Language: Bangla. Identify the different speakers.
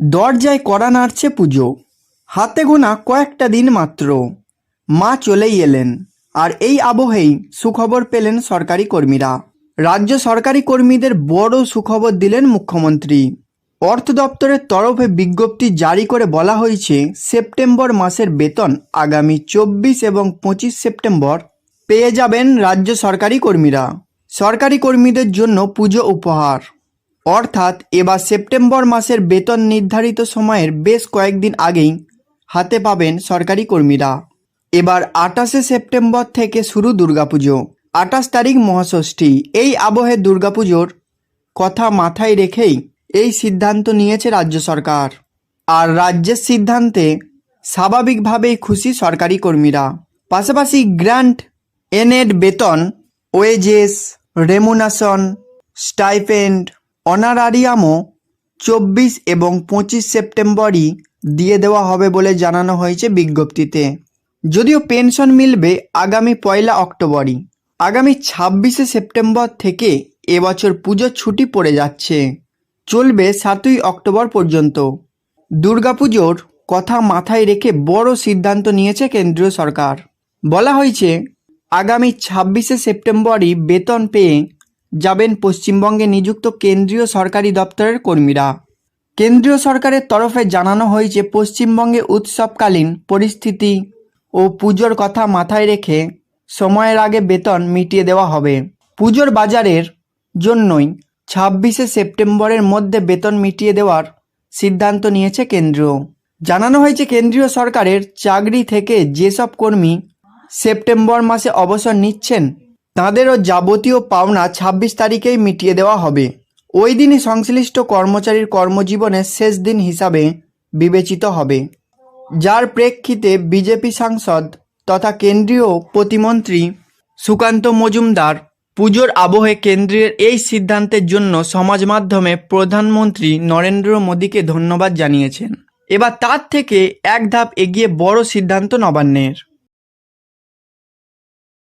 Speaker 1: দরজায় কড়া নাড়ছে পুজো। হাতে গোনা কয়েকটা দিন মাত্র। মা চলেই এলেন, আর এই আবহেই সুখবর পেলেন সরকারি কর্মীরা। রাজ্য সরকারি কর্মীদের বড় সুখবর দিলেন মুখ্যমন্ত্রী। অর্থ দপ্তরের তরফে বিজ্ঞপ্তি জারি করে বলা হয়েছে, সেপ্টেম্বর মাসের বেতন আগামী চব্বিশ এবং পঁচিশ সেপ্টেম্বর পেয়ে যাবেন রাজ্য সরকারি কর্মীরা। সরকারি কর্মীদের জন্য পুজো উপহার। অর্থাৎ এবার সেপ্টেম্বর মাসের বেতন নির্ধারিত সময়ের বেশ কয়েকদিন আগেই হাতে পাবেন সরকারি কর্মীরা। এবার আটাশে সেপ্টেম্বর থেকে শুরু দুর্গাপুজো। আটাশ তারিখ মহাষষ্ঠী। এই আবহে দুর্গাপুজোর কথা মাথায় রেখেই এই সিদ্ধান্ত নিয়েছে রাজ্য সরকার। আর রাজ্যের সিদ্ধান্তে স্বাভাবিকভাবেই খুশি সরকারি কর্মীরা। পাশাপাশি গ্র্যান্ট এনএড বেতন, ওয়েজেস, রেমুনাশন, স্টাইপেন্ড অনারারিয়ামও চব্বিশ এবং পঁচিশ সেপ্টেম্বরই দিয়ে দেওয়া হবে বলে জানানো হয়েছে বিজ্ঞপ্তিতে। যদিও পেনশন মিলবে আগামী পয়লা অক্টোবরই। আগামী ছাব্বিশে সেপ্টেম্বর থেকে এবছর পুজোর ছুটি পড়ে যাচ্ছে। চলবে সাতই অক্টোবর পর্যন্ত। দুর্গাপুজোর কথা মাথায় রেখে বড় সিদ্ধান্ত নিয়েছে কেন্দ্রীয় সরকার। বলা হয়েছে, আগামী ছাব্বিশে সেপ্টেম্বরই বেতন পেয়ে যাবেন পশ্চিমবঙ্গে নিযুক্ত কেন্দ্রীয় সরকারি দপ্তরের কর্মীরা। কেন্দ্রীয় সরকারের তরফে জানানো হয়েছে, পশ্চিমবঙ্গে উৎসবকালীন পরিস্থিতি ও পুজোর কথা মাথায় রেখে সময়ের আগে বেতন মিটিয়ে দেওয়া হবে। পুজোর বাজারের জন্যই ছাব্বিশে সেপ্টেম্বরের মধ্যে বেতন মিটিয়ে দেওয়ার সিদ্ধান্ত নিয়েছে কেন্দ্র। জানানো হয়েছে, কেন্দ্রীয় সরকারের চাকরি থেকে যেসব কর্মী সেপ্টেম্বর মাসে অবসর নিচ্ছেন তাঁদেরও যাবতীয় পাওনা ছাব্বিশ তারিখেই মিটিয়ে দেওয়া হবে। ওই দিনই সংশ্লিষ্ট কর্মচারীর কর্মজীবনের শেষ দিন হিসাবে বিবেচিত হবে। যার প্রেক্ষিতে বিজেপি সাংসদ তথা কেন্দ্রীয় প্রতিমন্ত্রী সুকান্ত মজুমদার পুজোর আবহে কেন্দ্রের এই সিদ্ধান্তের জন্য সমাজ মাধ্যমে প্রধানমন্ত্রী নরেন্দ্র মোদীকে ধন্যবাদ জানিয়েছেন। এবার তার থেকে এক ধাপ এগিয়ে বড় সিদ্ধান্ত নবান্নের।